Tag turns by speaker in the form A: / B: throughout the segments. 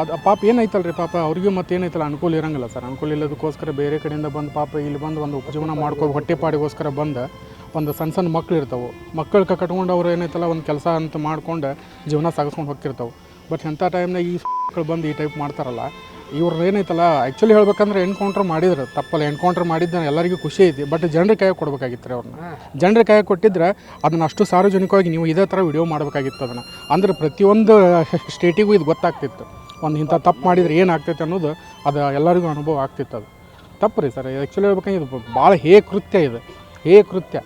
A: ಅದು ಪಾಪ ಏನೈತಲ್ಲ ರೀ ಪಾಪ? ಅವ್ರಿಗೂ ಮತ್ತೆ ಏನೈತಲ್ಲ? ಅನುಕೂಲ ಇರಂಗಿಲ್ಲ ಸರ್. ಅನುಕೂಲ ಇಲ್ಲದಕ್ಕೋಸ್ಕರ ಬೇರೆ ಕಡೆಯಿಂದ ಬಂದು ಪಾಪ ಇಲ್ಲಿ ಬಂದು ಒಂದು ಉಪಜೀವನ ಮಾಡ್ಕೊಂಡು ಹೊಟ್ಟೆಪಾಡಿಗೋಸ್ಕರ ಬಂದು ಒಂದು ಸಣ್ಣ ಸಣ್ಣ ಮಕ್ಳು ಇರ್ತಾವೆ. ಮಕ್ಕಳು ಕಟ್ಕೊಂಡು ಅವ್ರು ಏನೈತಲ್ಲ ಒಂದು ಕೆಲಸ ಅಂತ ಮಾಡ್ಕೊಂಡು ಜೀವನ ಸಾಗಿಸ್ಕೊಂಡು ಹೋಗ್ತಿರ್ತಾವೆ. ಬಟ್ ಎಂಥ ಟೈಮ್ನಾಗ ಈ ಮಕ್ಕಳು ಬಂದು ಈ ಟೈಪ್ ಮಾಡ್ತಾರಲ್ಲ ಇವ್ರು ಏನೈತಲ್ಲ ಆ್ಯಕ್ಚುಲಿ ಹೇಳ್ಬೇಕಂದ್ರೆ ಎನ್ಕೌಂಟ್ರ್ ಮಾಡಿದ್ರು ತಪ್ಪಲ್ಲ. ಎನ್ಕೌಂಟ್ರ್ ಮಾಡಿದ್ದ ಎಲ್ಲರಿಗೂ ಖುಷಿ ಐತಿ. ಬಟ್ ಜನರ ಕೈಯಾಗ ಕೊಡ್ಬೇಕಾಗಿತ್ತು ರೀ ಅವ್ರನ್ನ ಜನರ ಕೈಯಾಗ ಕೊಟ್ಟಿದ್ರೆ ಅದನ್ನ ಅಷ್ಟು ಸಾರ್ವಜನಿಕವಾಗಿ ನೀವು ಇದೇ ಥರ ವಿಡಿಯೋ ಮಾಡಬೇಕಾಗಿತ್ತು ಅದನ್ನು. ಅಂದ್ರೆ ಪ್ರತಿಯೊಂದು ಸ್ಟೇಟಿಗೂ ಇದು ಗೊತ್ತಾಗ್ತಿತ್ತು. ಒಂದು ಇಂಥ ತಪ್ಪು ಮಾಡಿದ್ರೆ ಏನಾಗ್ತೈತೆ ಅನ್ನೋದು ಅದು ಎಲ್ಲರಿಗೂ ಅನುಭವ ಆಗ್ತಿತ್ತು ಅದು. ತಪ್ಪು ರೀ ಸರ್ ಆ್ಯಕ್ಚುಲಿ ಹೇಳ್ಬೇಕಂದ್ರೆ ಇದು ಭಾಳ ಹೇ ಕೃತ್ಯ ಇದು. ಹೇ ಕೃತ್ಯ.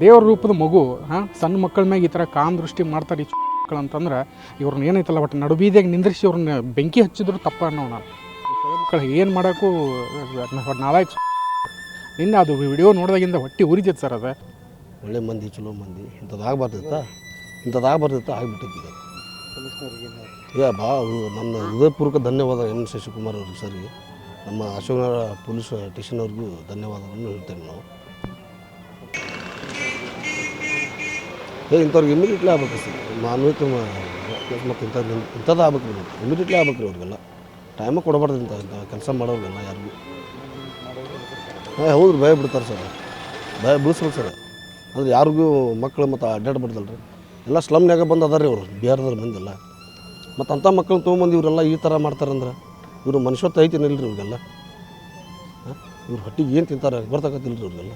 A: ದೇವರ ರೂಪದ ಮಗು, ಹಾಂ, ಸಣ್ಣ ಮಕ್ಕಳ ಮ್ಯಾಗ ಈ ಥರ ಕಾಮ ದೃಷ್ಟಿ ಮಾಡ್ತಾರೆ ಈ ಮಕ್ಕಳು ಅಂತಂದ್ರೆ ಇವ್ರನ್ನ ಏನೈತಲ್ಲ ಬಟ್ ನಡುಬೀದಿಯಾಗ ನಿಂದ್ರಿಸಿ ಇವ್ರನ್ನ ಬೆಂಕಿ ಹಚ್ಚಿದ್ರು ತಪ್ಪ ಅನ್ನೋ ನಾನು. ಮಕ್ಕಳು ಏನು ಮಾಡೋಕ್ಕೂ ನಾಳೆ ನಿನ್ನೆ ಅದು ವಿಡಿಯೋ ನೋಡಿದಾಗಿಂದ ಹೊಟ್ಟೆ ಉರಿತೈತೆ ಸರ್ ಅದು.
B: ಒಳ್ಳೆ ಮಂದಿ, ಚಲೋ ಮಂದಿ ಇಂಥದ್ದು ಆಗ್ಬಾರ್ದಿತ್ತ ಇಂಥದ್ದು ಆಗ್ಬಾರ್ದಿತ್ತ ಆಗ್ಬಿಟ್ಟೈತಿ ಯಾ ಭಾಳ ನನ್ನ ಹೃದಯಪೂರ್ವಕ ಧನ್ಯವಾದ ಎನ್ ಶಶಿಕುಮಾರ್ ಅವ್ರಿಗೆ ಸರಿ. ನಮ್ಮ ಅಶೋಕನಗರ ಪೊಲೀಸ್ ಸ್ಟೇಷನ್ ಅವ್ರಿಗೂ ಧನ್ಯವಾದಗಳನ್ನು ಹೇಳ್ತೇವೆ ನಾವು ಏ, ಇಂಥವ್ರಿಗೆ ಇಮಿಡಿಯೇಟ್ಲಿ ಆಗ್ಬೇಕು ಸರ್. ಮಾನವೀಯತೆ ಮತ್ತು ಇಂಥದ್ದು ಇಂಥದ್ದು ಆಗ್ಬೇಕು ರೀ ಇಮಿಡಿಯೇಟ್ಲಿ ಆಗ್ಬೇಕು ರೀ ಅವ್ರಿಗೆಲ್ಲ. ಟೈಮ ಕೊಡಬಾರ್ದು ಇಂಥ ಇಂಥ ಕೆಲಸ ಮಾಡೋರಿಗೆಲ್ಲ ಯಾರಿಗೂ. ಹಾಂ ಹೌದು ಭಯ ಬಿಡ್ತಾರೆ ಸರ್. ಭಯ ಬೀಳಿಸ್ಬೇಕು ಸರ್. ಅಂದ್ರೆ ಯಾರಿಗೂ ಮಕ್ಕಳು ಮತ್ತು ಅಡ್ಡಾಡ್ಬಾರ್ದಲ್ಲ ರೀ ಎಲ್ಲ ಸ್ಲಮ್ನ್ಯಾಗ ಬಂದು ಅದಾರ ರೀ ಅವರು ಬಿಹಾರದವ್ರು ಬಂದಿಲ್ಲ ಮತ್ತು ಅಂಥ ಮಕ್ಕಳನ್ನ ತೊಗೊಂಬಂದು ಇವರೆಲ್ಲ ಈ ಥರ ಮಾಡ್ತಾರಂದ್ರೆ ಇವರು ಮನುಷ್ಯತ್ವ ಐತಿ ನಿಲ್ಲರಿ ಇವ್ರಿಗೆಲ್ಲ. ಇವ್ರು ಹೊಟ್ಟಿಗೆ ಏನು ತಿಂತಾರೆ ಬರ್ತಕ್ಕಿಲ್ಲ ರೀ ಇವ್ರಿಗೆಲ್ಲ.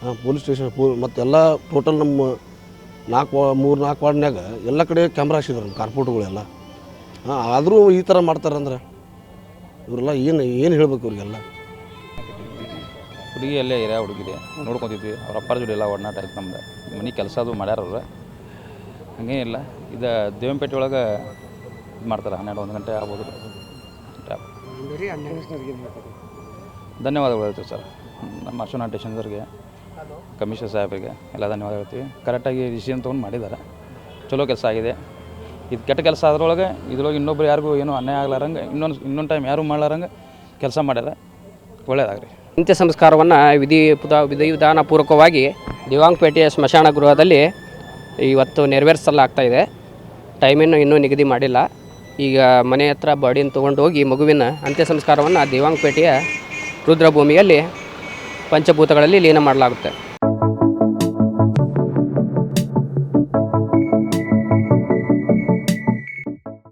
B: ಹಾಂ, ಪೊಲೀಸ್ ಸ್ಟೇಷನ್, ಪೋ ಮತ್ತೆಲ್ಲ ಟೋಟಲ್ ನಮ್ಮ ನಾಲ್ಕು ಮೂರು ನಾಲ್ಕು ವಾರ್ಡ್ನ್ಯಾಗ ಎಲ್ಲ ಕಡೆ ಕ್ಯಾಮ್ರಾ ಹಾಕ್ಸಿದ್ರು ನಮ್ಮ ಕಾರ್ಪೊರೇಟ್ಗಳೆಲ್ಲ. ಹಾಂ, ಆದರೂ ಈ ಥರ ಮಾಡ್ತಾರಂದ್ರೆ ಇವರೆಲ್ಲ ಏನು ಏನು ಹೇಳ್ಬೇಕು ಇವ್ರಿಗೆಲ್ಲ?
C: ಹುಡುಗಿ ಅಲ್ಲೇ ಇರೋ, ಹುಡುಗಿದೆ. ನೋಡ್ಕೊತಿದ್ವಿ. ಅವ್ರ ಅಪ್ಪಾರ ಜೋಡಿ ಎಲ್ಲ ಒಡನಾಟ ಆಯ್ತು ನಮ್ದು. ಮನೆ ಕೆಲಸ ಅದು ಮಾಡ್ಯಾರ ಅವ್ರು. ಹಂಗೇನಿಲ್ಲ ಇದು ದೇವಂಪೇಟೆ ಒಳಗೆ ಇದು ಮಾಡ್ತಾರೆ ಹನ್ನೆರಡು ಒಂದು ಗಂಟೆ ಆಗ್ಬೋದು. ಧನ್ಯವಾದಗಳು ಹೇಳ್ತೀವಿ ಸರ್. ನಮ್ಮ ಅಶ್ವನ ಟೇಷನ್ದವ್ರಿಗೆ ಕಮಿಷನರ್ ಸಾಹೇಬರಿಗೆ ಎಲ್ಲ ಧನ್ಯವಾದ ಹೇಳ್ತೀವಿ. ಕರೆಕ್ಟಾಗಿ ಡಿಸಿಷನ್ ತೊಗೊಂಡು ಮಾಡಿದ್ದಾರೆ. ಚಲೋ ಕೆಲಸ ಆಗಿದೆ. ಇದು ಕೆಟ್ಟ ಕೆಲಸ ಅದ್ರೊಳಗೆ ಇದ್ರೊಳಗೆ ಇನ್ನೊಬ್ರು ಯಾರಿಗೂ ಏನೂ ಅನ್ಯಾಯ ಆಗ್ಲಾರಂಗೆ ಇನ್ನೊಂದು ಇನ್ನೊಂದು ಟೈಮ್ ಯಾರೂ ಮಾಡ್ಲಾರಂಗೆ ಕೆಲಸ ಮಾಡ್ಯಾರ. ಒಳ್ಳೆಯದಾಗ್ರಿ
D: ಅಂತ್ಯ ಸಂಸ್ಕಾರವನ್ನು ವಿಧಿ ವಿಧಿವಿಧಾನಪೂರ್ವಕವಾಗಿ ದಿವಾಂಗ್ಪೇಟೆಯ ಸ್ಮಶಾನ ಗೃಹದಲ್ಲಿ ಇವತ್ತು ನೆರವೇರಿಸಲಾಗ್ತಾ ಇದೆ. ಟೈಮನ್ನು ಇನ್ನೂ ನಿಗದಿ ಮಾಡಿಲ್ಲ. ಈಗ ಮನೆ ಹತ್ರ ಬಾಡಿನ ತೊಗೊಂಡು ಹೋಗಿ ಮಗುವಿನ ಅಂತ್ಯ ಸಂಸ್ಕಾರವನ್ನು ದೇವಾಂಗಪೇಟೆಯ ರುದ್ರಭೂಮಿಯಲ್ಲಿ ಪಂಚಭೂತಗಳಲ್ಲಿ ಲೀನ ಮಾಡಲಾಗುತ್ತೆ.